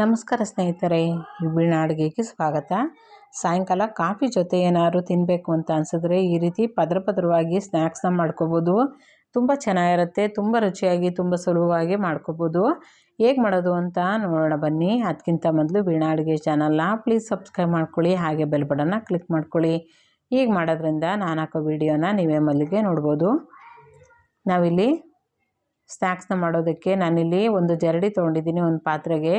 ನಮಸ್ಕಾರ ಸ್ನೇಹಿತರೆ ಇಬ್ಬಿಣ ಅಡುಗೆಗೆ ಸ್ವಾಗತ. ಸಾಯಂಕಾಲ ಕಾಫಿ ಜೊತೆ ಏನಾದ್ರು ತಿನ್ನಬೇಕು ಅಂತ ಅನಿಸಿದ್ರೆ ಈ ರೀತಿ ಪದ್ರ ಪದರವಾಗಿ ಸ್ನ್ಯಾಕ್ಸ್ನ ಮಾಡ್ಕೋಬೋದು. ತುಂಬ ಚೆನ್ನಾಗಿರುತ್ತೆ, ತುಂಬ ರುಚಿಯಾಗಿ, ತುಂಬ ಸುಲಭವಾಗಿ ಮಾಡ್ಕೋಬೋದು. ಹೇಗೆ ಮಾಡೋದು ಅಂತ ನೋಡೋಣ ಬನ್ನಿ. ಅದಕ್ಕಿಂತ ಮೊದಲು ವೀಣಾ ಅಡುಗೆ ಚಾನಲ್ನ ಪ್ಲೀಸ್ ಸಬ್ಸ್ಕ್ರೈಬ್ ಮಾಡ್ಕೊಳ್ಳಿ, ಹಾಗೆ ಬೆಲ್ ಬಟನ್ನ ಕ್ಲಿಕ್ ಮಾಡ್ಕೊಳ್ಳಿ. ಹೀಗೆ ಮಾಡೋದ್ರಿಂದ ನಾನು ಹಾಕೋ ವೀಡಿಯೋನ ನೀವೇ ಮಲ್ಲಿಗೆ ನೋಡ್ಬೋದು. ನಾವಿಲ್ಲಿ ಸ್ನ್ಯಾಕ್ಸ್ನ ಮಾಡೋದಕ್ಕೆ ನಾನಿಲ್ಲಿ ಒಂದು ಜರಡಿ ತೊಗೊಂಡಿದ್ದೀನಿ, ಒಂದು ಪಾತ್ರೆಗೆ.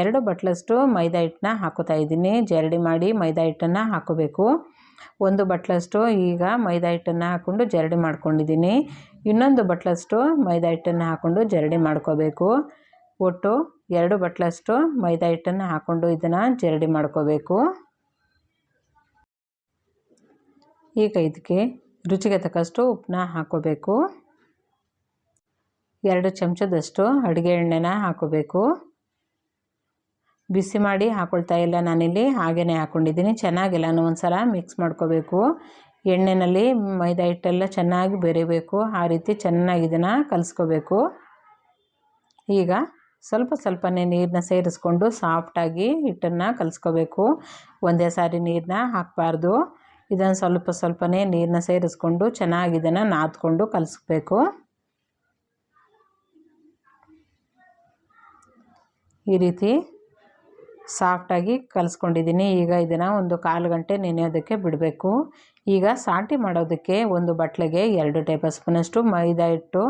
ಎರಡು ಬಟ್ಲಷ್ಟು ಮೈದಾ ಹಿಟ್ಟನ್ನ ಹಾಕೋತಾ ಇದ್ದೀನಿ. ಜರಡಿ ಮಾಡಿ ಮೈದಾ ಹಿಟ್ಟನ್ನು ಹಾಕೋಬೇಕು. ಒಂದು ಬಟ್ಲಷ್ಟು ಈಗ ಮೈದಾ ಹಿಟ್ಟನ್ನು ಹಾಕ್ಕೊಂಡು ಜರಡಿ ಮಾಡ್ಕೊಂಡಿದ್ದೀನಿ. ಇನ್ನೊಂದು ಬಟ್ಲಷ್ಟು ಮೈದಾ ಹಿಟ್ಟನ್ನು ಹಾಕ್ಕೊಂಡು ಜರಡಿ ಮಾಡ್ಕೋಬೇಕು. ಒಟ್ಟು ಎರಡು ಬಟ್ಲಷ್ಟು ಮೈದಾ ಹಿಟ್ಟನ್ನು ಹಾಕ್ಕೊಂಡು ಇದನ್ನು ಜರಡಿ ಮಾಡ್ಕೋಬೇಕು. ಈಗ ಇದಕ್ಕೆ ರುಚಿಗೆ ತಕ್ಕಷ್ಟು ಉಪ್ಪನ್ನ ಹಾಕೋಬೇಕು. ಎರಡು ಚಮಚದಷ್ಟು ಅಡುಗೆ ಎಣ್ಣೆನ ಹಾಕೋಬೇಕು. ಬಿಸಿ ಮಾಡಿ ಹಾಕ್ಕೊಳ್ತಾ ಇಲ್ಲ ನಾನಿಲ್ಲಿ ಹಾಗೇ ಹಾಕ್ಕೊಂಡಿದ್ದೀನಿ ಚೆನ್ನಾಗೆಲ್ಲನೂ ಒಂದು ಸಲ ಮಿಕ್ಸ್ ಮಾಡ್ಕೋಬೇಕು. ಎಣ್ಣೆಯಲ್ಲಿ ಮೈದಾ ಹಿಟ್ಟೆಲ್ಲ ಚೆನ್ನಾಗಿ ಬೆರಿಬೇಕು. ಆ ರೀತಿ ಚೆನ್ನಾಗಿ ಇದನ್ನು ಕಲಿಸ್ಕೋಬೇಕು. ಈಗ ಸ್ವಲ್ಪ ಸ್ವಲ್ಪನೇ ನೀರನ್ನ ಸೇರಿಸ್ಕೊಂಡು ಸಾಫ್ಟಾಗಿ ಹಿಟ್ಟನ್ನು ಕಲಿಸ್ಕೋಬೇಕು. ಒಂದೇ ಸಾರಿ ನೀರನ್ನ ಹಾಕಬಾರ್ದು. ಇದನ್ನು ಸ್ವಲ್ಪ ಸ್ವಲ್ಪನೇ ನೀರನ್ನ ಸೇರಿಸ್ಕೊಂಡು ಚೆನ್ನಾಗಿ ಇದನ್ನು ನಾದ್ಕೊಂಡು ಕಲಿಸ್ಬೇಕು. ಈ ರೀತಿ ಸಾಫ್ಟಾಗಿ ಕಲಿಸ್ಕೊಂಡಿದ್ದೀನಿ. ಈಗ ಇದನ್ನು ಒಂದು ಕಾಲು ಗಂಟೆ ನೆನೆಯೋದಕ್ಕೆ ಬಿಡಬೇಕು. ಈಗ ಸಾಟಿ ಮಾಡೋದಕ್ಕೆ ಒಂದು ಬಟ್ಲಿಗೆ ಎರಡು ಟೇಬಲ್ ಸ್ಪೂನಷ್ಟು ಮೈದಾ ಹಿಟ್ಟು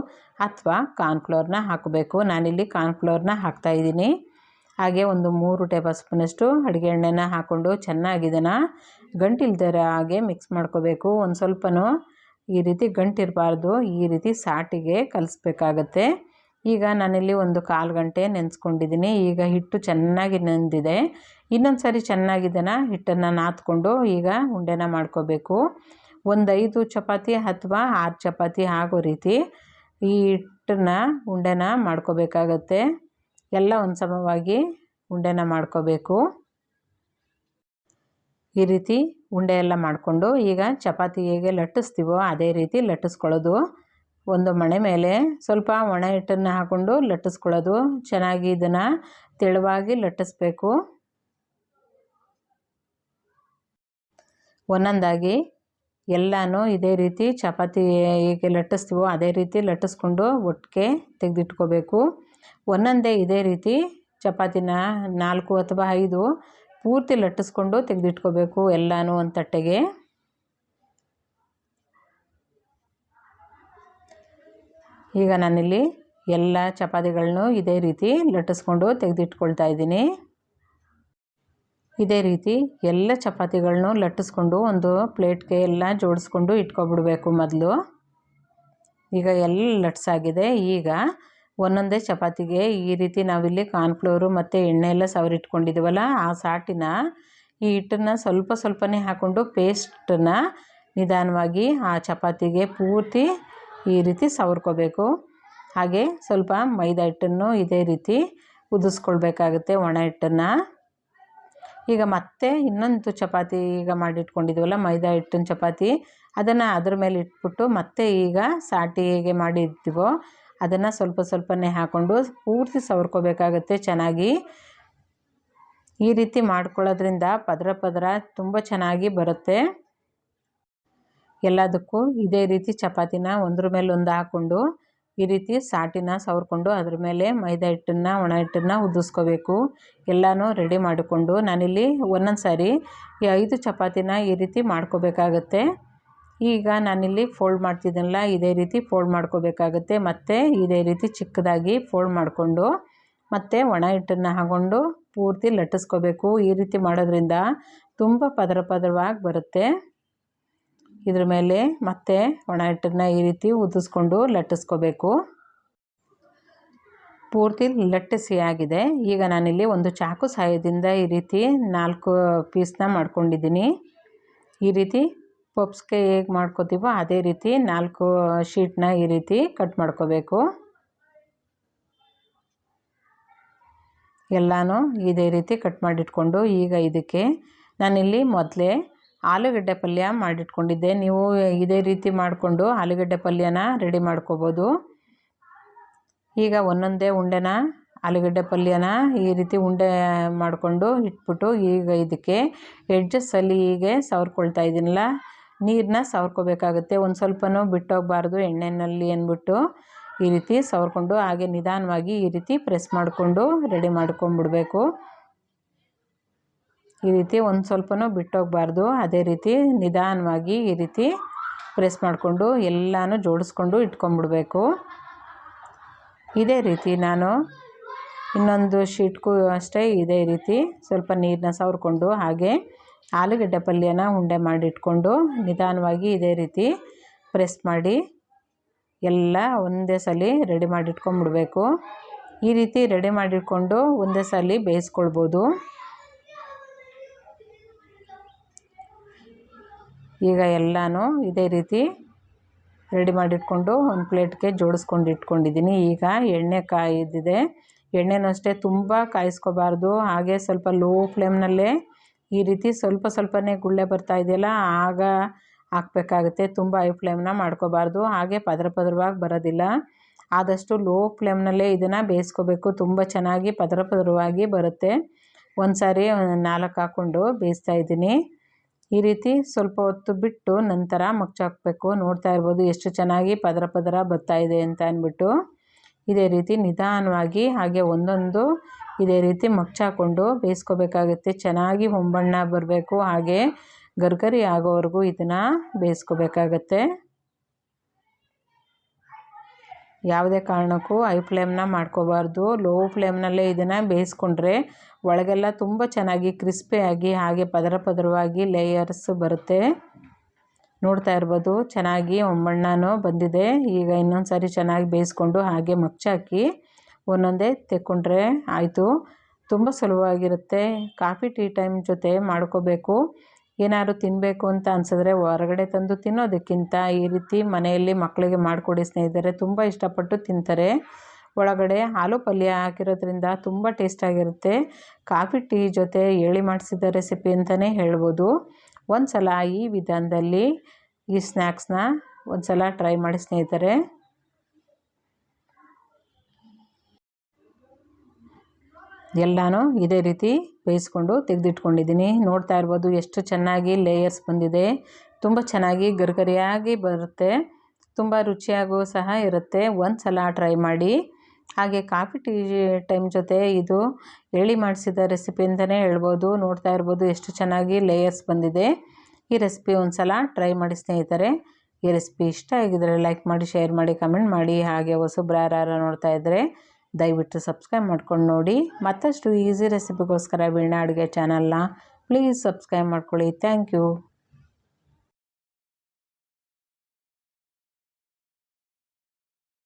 ಅಥವಾ ಕಾರ್ನ್ಫ್ಲೋರ್ನ ಹಾಕಬೇಕು. ನಾನಿಲ್ಲಿ ಕಾರ್ನ್ಫ್ಲೋರ್ನ ಹಾಕ್ತಾಯಿದ್ದೀನಿ ಹಾಗೆ ಒಂದು ಮೂರು ಟೇಬಲ್ ಸ್ಪೂನಷ್ಟು ಅಡುಗೆ ಎಣ್ಣೆನ ಹಾಕ್ಕೊಂಡು ಚೆನ್ನಾಗಿ ಇದನ್ನು ಗಂಟಿಲ್ದಿರ ಹಾಗೆ ಮಿಕ್ಸ್ ಮಾಡ್ಕೋಬೇಕು. ಒಂದು ಸ್ವಲ್ಪನೂ ಈ ರೀತಿ ಗಂಟಿರಬಾರ್ದು. ಈ ರೀತಿ ಸಾಟಿಗೆ ಕಲಿಸ್ಬೇಕಾಗತ್ತೆ. ಈಗ ನಾನಿಲ್ಲಿ ಒಂದು ಕಾಲು ಗಂಟೆ ನೆನೆಸ್ಕೊಂಡಿದ್ದೀನಿ. ಈಗ ಹಿಟ್ಟು ಚೆನ್ನಾಗಿ ನೆಂದಿದೆ. ಇನ್ನೊಂದು ಸಾರಿ ಚೆನ್ನಾಗಿ ಹಿಟ್ಟನ್ನು ನಾದ್ಕೊಂಡು ಈಗ ಉಂಡೆನ ಮಾಡ್ಕೋಬೇಕು. ಒಂದು ಐದು ಚಪಾತಿ ಅಥವಾ ಆರು ಚಪಾತಿ ಆಗೋ ರೀತಿ ಈ ಹಿಟ್ಟನ್ನ ಉಂಡೆನ ಮಾಡ್ಕೋಬೇಕಾಗತ್ತೆ. ಎಲ್ಲ ಒಂದು ಸಮವಾಗಿ ಉಂಡೆನ ಮಾಡ್ಕೋಬೇಕು. ಈ ರೀತಿ ಉಂಡೆ ಎಲ್ಲ ಮಾಡಿಕೊಂಡು ಈಗ ಚಪಾತಿ ಹೇಗೆ ಲಟ್ಟಿಸ್ತೀವೋ ಅದೇ ರೀತಿ ಲಟ್ಟಿಸ್ಕೊಳ್ಳೋದು. ಒಂದು ಮಣೆ ಮೇಲೆ ಸ್ವಲ್ಪ ಒಣ ಹಿಟ್ಟನ್ನು ಹಾಕ್ಕೊಂಡು ಲಟ್ಟಿಸ್ಕೊಳ್ಳೋದು. ಚೆನ್ನಾಗಿ ಇದನ್ನು ತೆಳುವಾಗಿ ಲಟ್ಟಿಸ್ಬೇಕು. ಒಂದೊಂದಾಗಿ ಎಲ್ಲನೂ ಇದೇ ರೀತಿ ಚಪಾತಿ ಹೇಗೆ ಲಟ್ಟಿಸ್ತೀವೋ ಅದೇ ರೀತಿ ಲಟ್ಟಿಸ್ಕೊಂಡು ಒಟ್ಟಿಗೆ ತೆಗೆದಿಟ್ಕೋಬೇಕು. ಒಂದೊಂದೇ ಇದೇ ರೀತಿ ಚಪಾತಿನ ನಾಲ್ಕು ಅಥವಾ ಐದು ಪೂರ್ತಿ ಲಟ್ಟಿಸ್ಕೊಂಡು ತೆಗೆದಿಟ್ಕೋಬೇಕು ಎಲ್ಲನೂ ಒಂದು ತಟ್ಟೆಗೆ. ಈಗ ನಾನಿಲ್ಲಿ ಎಲ್ಲ ಚಪಾತಿಗಳನ್ನೂ ಇದೇ ರೀತಿ ಲಟ್ಟಿಸ್ಕೊಂಡು ತೆಗೆದಿಟ್ಕೊಳ್ತಾ ಇದ್ದೀನಿ. ಇದೇ ರೀತಿ ಎಲ್ಲ ಚಪಾತಿಗಳನ್ನು ಲಟ್ಟಿಸ್ಕೊಂಡು ಒಂದು ಪ್ಲೇಟ್ಗೆ ಎಲ್ಲ ಜೋಡಿಸ್ಕೊಂಡು ಇಟ್ಕೊಬಿಡಬೇಕು ಮೊದಲು. ಈಗ ಎಲ್ಲ ಲಟ್ಸಾಗಿದೆ. ಈಗ ಒಂದೊಂದೇ ಚಪಾತಿಗೆ ಈ ರೀತಿ ನಾವಿಲ್ಲಿ ಕಾರ್ನ್ಫ್ಲೋರು ಮತ್ತು ಎಣ್ಣೆ ಎಲ್ಲ ಸವರಿಟ್ಕೊಂಡಿದ್ದೀವಲ್ಲ ಆ ಸಾಟಿನ ಈ ಹಿಟ್ಟನ್ನ ಸ್ವಲ್ಪ ಸ್ವಲ್ಪನೇ ಹಾಕ್ಕೊಂಡು ಪೇಸ್ಟನ್ನು ನಿಧಾನವಾಗಿ ಆ ಚಪಾತಿಗೆ ಪೂರ್ತಿ ಈ ರೀತಿ ಸವರ್ಕೋಬೇಕು. ಹಾಗೆ ಸ್ವಲ್ಪ ಮೈದಾ ಹಿಟ್ಟನ್ನು ಇದೇ ರೀತಿ ಉದಿಸ್ಕೊಳ್ಬೇಕಾಗುತ್ತೆ ಒಣ ಹಿಟ್ಟನ್ನು. ಈಗ ಮತ್ತೆ ಇನ್ನೊಂದು ಚಪಾತಿ ಈಗ ಮಾಡಿಟ್ಕೊಂಡಿದ್ವಲ್ಲ, ಮೈದಾ ಹಿಟ್ಟಿನ ಚಪಾತಿ. ಅದನ್ನು ಅದ್ರ ಮೇಲೆ ಇಟ್ಬಿಟ್ಟು ಮತ್ತೆ ಈಗ ಸಾಟಿ ಹೇಗೆ ಮಾಡಿರ್ತೀವೋ ಅದನ್ನು ಸ್ವಲ್ಪ ಸ್ವಲ್ಪನೇ ಹಾಕ್ಕೊಂಡು ಪೂರ್ತಿ ಸವರ್ಕೋಬೇಕಾಗುತ್ತೆ ಚೆನ್ನಾಗಿ. ಈ ರೀತಿ ಮಾಡ್ಕೊಳ್ಳೋದ್ರಿಂದ ಪದರ ಪದರ ತುಂಬ ಚೆನ್ನಾಗಿ ಬರುತ್ತೆ. ಎಲ್ಲದಕ್ಕೂ ಇದೇ ರೀತಿ ಚಪಾತಿನ ಒಂದ್ರ ಮೇಲೆ ಒಂದು ಹಾಕ್ಕೊಂಡು ಈ ರೀತಿ ಸಾಟಿನ ಸವರ್ಕೊಂಡು ಅದ್ರ ಮೇಲೆ ಮೈದಾ ಹಿಟ್ಟನ್ನು, ಒಣ ಹಿಟ್ಟನ್ನು ಉದಿಸ್ಕೋಬೇಕು ಎಲ್ಲನೂ ರೆಡಿ ಮಾಡಿಕೊಂಡು ನಾನಿಲ್ಲಿ ಒಂದೊಂದು ಸಾರಿ ಈ ಐದು ಚಪಾತಿನ ಈ ರೀತಿ ಮಾಡ್ಕೋಬೇಕಾಗತ್ತೆ. ಈಗ ನಾನಿಲ್ಲಿ ಫೋಲ್ಡ್ ಮಾಡ್ತಿದ್ದೀನಲ್ಲ, ಇದೇ ರೀತಿ ಫೋಲ್ಡ್ ಮಾಡ್ಕೋಬೇಕಾಗುತ್ತೆ. ಮತ್ತು ಇದೇ ರೀತಿ ಚಿಕ್ಕದಾಗಿ ಫೋಲ್ಡ್ ಮಾಡಿಕೊಂಡು ಮತ್ತು ಒಣ ಹಿಟ್ಟನ್ನು ಹಾಕೊಂಡು ಪೂರ್ತಿ ಲಟ್ಟಿಸ್ಕೋಬೇಕು. ಈ ರೀತಿ ಮಾಡೋದ್ರಿಂದ ತುಂಬ ಪದರ ಪದರವಾಗಿ ಬರುತ್ತೆ. ಇದ್ರ ಮೇಲೆ ಮತ್ತೆ ಒಣ ಹಿಟ್ಟನ್ನ ಈ ರೀತಿ ಉದಿಸ್ಕೊಂಡು ಲಟ್ಟಿಸ್ಕೋಬೇಕು. ಪೂರ್ತಿ ಲಟ್ಟಿಸಿ ಆಗಿದೆ. ಈಗ ನಾನಿಲ್ಲಿ ಒಂದು ಚಾಕು ಸಹಾಯದಿಂದ ಈ ರೀತಿ ನಾಲ್ಕು ಪೀಸ್ನ ಮಾಡ್ಕೊಂಡಿದ್ದೀನಿ. ಈ ರೀತಿ ಪಪ್ಸ್ಗೆ ಹೇಗೆ ಮಾಡ್ಕೋತೀವೋ ಅದೇ ರೀತಿ ನಾಲ್ಕು ಶೀಟ್ನ ಈ ರೀತಿ ಕಟ್ ಮಾಡ್ಕೋಬೇಕು. ಎಲ್ಲನೂ ಇದೇ ರೀತಿ ಕಟ್ ಮಾಡಿಟ್ಕೊಂಡು ಈಗ ಇದಕ್ಕೆ ನಾನಿಲ್ಲಿ ಮೊದಲೇ ಆಲೂಗಡ್ಡೆ ಪಲ್ಯ ಮಾಡಿಟ್ಕೊಂಡಿದ್ದೆ. ನೀವು ಇದೇ ರೀತಿ ಮಾಡಿಕೊಂಡು ಆಲೂಗಡ್ಡೆ ಪಲ್ಯನ ರೆಡಿ ಮಾಡ್ಕೋಬೋದು. ಈಗ ಒಂದೊಂದೇ ಉಂಡೆನ, ಆಲೂಗಡ್ಡೆ ಪಲ್ಯನ ಈ ರೀತಿ ಉಂಡೆ ಮಾಡಿಕೊಂಡು ಇಟ್ಬಿಟ್ಟು ಈಗ ಇದಕ್ಕೆ ಎಡ್ಜಸ್ಸಲ್ಲಿ ಹೀಗೆ ಸವರ್ಕೊಳ್ತಾ ಇದ್ದೀನಲ್ಲ ನೀರನ್ನ ಸವರ್ಕೋಬೇಕಾಗುತ್ತೆ. ಒಂದು ಸ್ವಲ್ಪನೂ ಬಿಟ್ಟೋಗಬಾರ್ದು ಎಣ್ಣೆಯಲ್ಲಿ ಅಂದ್ಬಿಟ್ಟು ಈ ರೀತಿ ಸವರ್ಕೊಂಡು ಹಾಗೆ ನಿಧಾನವಾಗಿ ಈ ರೀತಿ ಪ್ರೆಸ್ ಮಾಡಿಕೊಂಡು ರೆಡಿ ಮಾಡ್ಕೊಂಬಿಡ್ಬೇಕು. ಈ ರೀತಿ ಒಂದು ಸ್ವಲ್ಪನೂ ಬಿಟ್ಟೋಗಬಾರ್ದು. ಅದೇ ರೀತಿ ನಿಧಾನವಾಗಿ ಈ ರೀತಿ ಪ್ರೆಸ್ ಮಾಡಿಕೊಂಡು ಎಲ್ಲನೂ ಜೋಡಿಸ್ಕೊಂಡು ಇಟ್ಕೊಂಬಿಡಬೇಕು. ಇದೇ ರೀತಿ ನಾನು ಇನ್ನೊಂದು ಶೀಟ್ಗೂ ಅಷ್ಟೇ ಇದೇ ರೀತಿ ಸ್ವಲ್ಪ ನೀರನ್ನ ಸವರ್ಕೊಂಡು ಹಾಗೆ ಆಲೂಗಡ್ಡೆ ಪಲ್ಯನ ಉಂಡೆ ಮಾಡಿಟ್ಕೊಂಡು ನಿಧಾನವಾಗಿ ಇದೇ ರೀತಿ ಪ್ರೆಸ್ ಮಾಡಿ ಎಲ್ಲ ಒಂದೇ ಸಲ ರೆಡಿ ಮಾಡಿಟ್ಕೊಂಡ್ಬಿಡ್ಬೇಕು ಈ ರೀತಿ ರೆಡಿ ಮಾಡಿಟ್ಕೊಂಡು ಒಂದೇ ಸಲ ಬೇಯಿಸ್ಕೊಳ್ಬೋದು. ಈಗ ಎಲ್ಲನೂ ಇದೇ ರೀತಿ ರೆಡಿ ಮಾಡಿಟ್ಕೊಂಡು ಒಂದು ಪ್ಲೇಟ್ಗೆ ಜೋಡಿಸ್ಕೊಂಡು ಇಟ್ಕೊಂಡಿದ್ದೀನಿ ಈಗ ಎಣ್ಣೆ ಕಾಯ್ದಿದೆ. ಎಣ್ಣೆನೂ ಅಷ್ಟೇ ತುಂಬ ಕಾಯಿಸ್ಕೋಬಾರ್ದು. ಹಾಗೆ ಸ್ವಲ್ಪ ಲೋ ಫ್ಲೇಮ್ನಲ್ಲೇ ಈ ರೀತಿ ಸ್ವಲ್ಪ ಸ್ವಲ್ಪನೇ ಗುಳ್ಳೆ ಬರ್ತಾ ಇದೆಯಲ್ಲ, ಆಗ ಹಾಕ್ಬೇಕಾಗುತ್ತೆ. ತುಂಬ ಹೈ ಫ್ಲೇಮ್ನ ಮಾಡ್ಕೋಬಾರ್ದು. ಹಾಗೆ ಪದ್ರ ಪದರವಾಗಿ ಬರೋದಿಲ್ಲ. ಆದಷ್ಟು ಲೋ ಫ್ಲೇಮ್ನಲ್ಲೇ ಇದನ್ನು ಬೇಯಿಸ್ಕೋಬೇಕು. ತುಂಬ ಚೆನ್ನಾಗಿ ಪದರ ಪದರವಾಗಿ ಬರುತ್ತೆ. ಒಂದು ಸಾರಿ ನಾಲ್ಕು ಹಾಕ್ಕೊಂಡು ಬೇಯಿಸ್ತಾ ಇದ್ದೀನಿ ಈ ರೀತಿ ಸ್ವಲ್ಪ ಹೊತ್ತು ಬಿಟ್ಟು ನಂತರ ಮುಚ್ಚಾಕಬೇಕು ನೋಡ್ತಾ ಇರ್ಬೋದು ಎಷ್ಟು ಚೆನ್ನಾಗಿ ಪದರ ಪದರ ಬರ್ತಾ ಇದೆ ಅಂತ ಅಂದ್ಬಿಟ್ಟು ಇದೇ ರೀತಿ ನಿಧಾನವಾಗಿ ಹಾಗೆ ಒಂದೊಂದು ಇದೇ ರೀತಿ ಮಗ್ಚಾಕೊಂಡು ಬೇಯಿಸ್ಕೋಬೇಕಾಗುತ್ತೆ. ಚೆನ್ನಾಗಿ ಹೊಂಬಣ್ಣ ಬರಬೇಕು. ಹಾಗೆ ಗರ್ಗರಿ ಆಗೋವರೆಗೂ ಇದನ್ನು ಬೇಯಿಸ್ಕೋಬೇಕಾಗತ್ತೆ. ಯಾವುದೇ ಕಾರಣಕ್ಕೂ ಹೈ ಫ್ಲೇಮ್ನ ಮಾಡ್ಕೋಬಾರ್ದು. ಲೋ ಫ್ಲೇಮ್ನಲ್ಲೇ ಇದನ್ನು ಬೇಯಿಸ್ಕೊಂಡ್ರೆ ಒಳಗೆಲ್ಲ ತುಂಬ ಚೆನ್ನಾಗಿ ಕ್ರಿಸ್ಪಿಯಾಗಿ ಹಾಗೆ ಪದರ ಪದರವಾಗಿ ಲೇಯರ್ಸ್ ಬರುತ್ತೆ. ನೋಡ್ತಾ ಇರ್ಬೋದು, ಚೆನ್ನಾಗಿ ಒಮ್ಮಣ್ಣನೂ ಬಂದಿದೆ. ಈಗ ಇನ್ನೊಂದು ಸಾರಿ ಚೆನ್ನಾಗಿ ಬೇಯಿಸ್ಕೊಂಡು ಹಾಗೆ ಮಗ್ಚಾಕಿ ಒಂದೊಂದೇ ತೆಕ್ಕೊಂಡ್ರೆ ಆಯಿತು. ತುಂಬ ಸುಲಭವಾಗಿರುತ್ತೆ. ಕಾಫಿ ಟೀ ಟೈಮ್ ಜೊತೆ ಮಾಡ್ಕೋಬೇಕು. ಏನಾದ್ರು ತಿನ್ನಬೇಕು ಅಂತ ಅನ್ಸಿದ್ರೆ ಹೊರಗಡೆ ತಂದು ತಿನ್ನೋದಕ್ಕಿಂತ ಈ ರೀತಿ ಮನೆಯಲ್ಲಿ ಮಕ್ಕಳಿಗೆ ಮಾಡಿಕೊಡಿ ಸ್ನೇಹಿತರೆ, ತುಂಬ ಇಷ್ಟಪಟ್ಟು ತಿಂತಾರೆ. ಒಳಗಡೆ ಹಾಲು ಪಲ್ಯ ಹಾಕಿರೋದ್ರಿಂದ ತುಂಬ ಟೇಸ್ಟಾಗಿರುತ್ತೆ ಕಾಫಿ, ಟೀ ಜೊತೆ ಹೇಳಿ ಮಾಡಿಸಿದ ರೆಸಿಪಿ ಅಂತಲೇ ಹೇಳ್ಬೋದು. ಒಂದು ಸಲ ಈ ವಿಧಾನದಲ್ಲಿ ಈ ಸ್ನ್ಯಾಕ್ಸ್ನ ಒಂದು ಸಲ ಟ್ರೈ ಮಾಡಿ ಸ್ನೇಹಿತರೆ. ಎಲ್ಲನೂ ಇದೇ ರೀತಿ ಬೇಯಿಸ್ಕೊಂಡು ತೆಗೆದಿಟ್ಕೊಂಡಿದ್ದೀನಿ. ನೋಡ್ತಾ ಇರ್ಬೋದು ಎಷ್ಟು ಚೆನ್ನಾಗಿ ಲೇಯರ್ಸ್ ಬಂದಿದೆ. ತುಂಬ ಚೆನ್ನಾಗಿ ಗರಿಗರಿಯಾಗಿ ಬರುತ್ತೆ. ತುಂಬ ರುಚಿಯಾಗೂ ಸಹ ಇರುತ್ತೆ. ಒಂದು ಸಲ ಟ್ರೈ ಮಾಡಿ. ಹಾಗೆ ಕಾಫಿ ಟೀ ಟೈಮ್ ಜೊತೆ ಇದು ಎಳ್ಳಿ ಮಾಡಿಸಿದ ರೆಸಿಪಿ ಅಂತಲೇ ಹೇಳ್ಬೋದು. ನೋಡ್ತಾ ಇರ್ಬೋದು ಎಷ್ಟು ಚೆನ್ನಾಗಿ ಲೇಯರ್ಸ್ ಬಂದಿದೆ. ಈ ರೆಸಿಪಿ ಒಂದು ಸಲ ಟ್ರೈ ಮಾಡಿ ಸ್ನೇಹಿತರೆ. ಈ ರೆಸಿಪಿ ಇಷ್ಟ ಆಗಿದ್ದರೆ ಲೈಕ್ ಮಾಡಿ ಶೇರ್ ಮಾಡಿ ಕಮೆಂಟ್ ಮಾಡಿ. ಹಾಗೆ ಹೊಸಬ್ರು ಯಾರು ನೋಡ್ತಾ ಇದ್ದರೆ ದಯವಿಟ್ಟು ಸಬ್ಸ್ಕ್ರೈಬ್ ಮಾಡ್ಕೊಂಡು ನೋಡಿ. ಮತ್ತಷ್ಟು ಈಸಿ ರೆಸಿಪಿಗೋಸ್ಕರ ವೀಣಾ ಅಡುಗೆ ಚಾನಲ್ನ ಪ್ಲೀಸ್ ಸಬ್ಸ್ಕ್ರೈಬ್ ಮಾಡ್ಕೊಳ್ಳಿ. Thank you